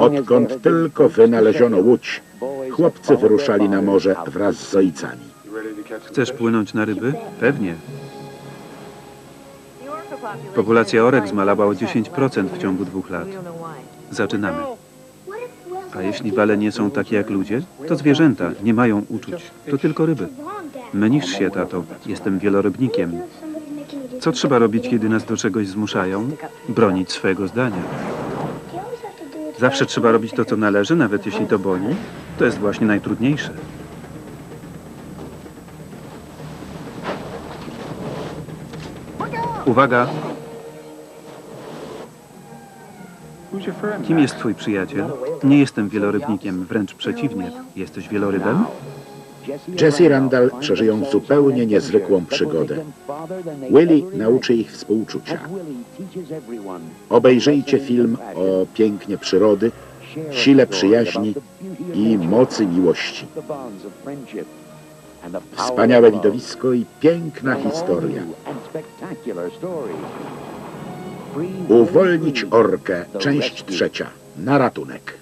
Odkąd tylko wynaleziono łódź, chłopcy wyruszali na morze wraz z ojcami. Chcesz płynąć na ryby? Pewnie. Populacja orek zmalała o 10% w ciągu dwóch lat. Zaczynamy. A jeśli wale nie są takie jak ludzie, to zwierzęta nie mają uczuć. To tylko ryby. Mylisz się, tato. Jestem wielorybnikiem. Co trzeba robić, kiedy nas do czegoś zmuszają? Bronić swojego zdania. Zawsze trzeba robić to, co należy, nawet jeśli to boli. To jest właśnie najtrudniejsze. Uwaga! Kim jest twój przyjaciel? Nie jestem wielorybnikiem, wręcz przeciwnie. Jesteś wielorybem? Jesse i Randall przeżyją zupełnie niezwykłą przygodę. Willie nauczy ich współczucia. Obejrzyjcie film o pięknie przyrody, sile przyjaźni i mocy miłości. Wspaniałe widowisko i piękna historia. Uwolnić orkę, część trzecia. Na ratunek.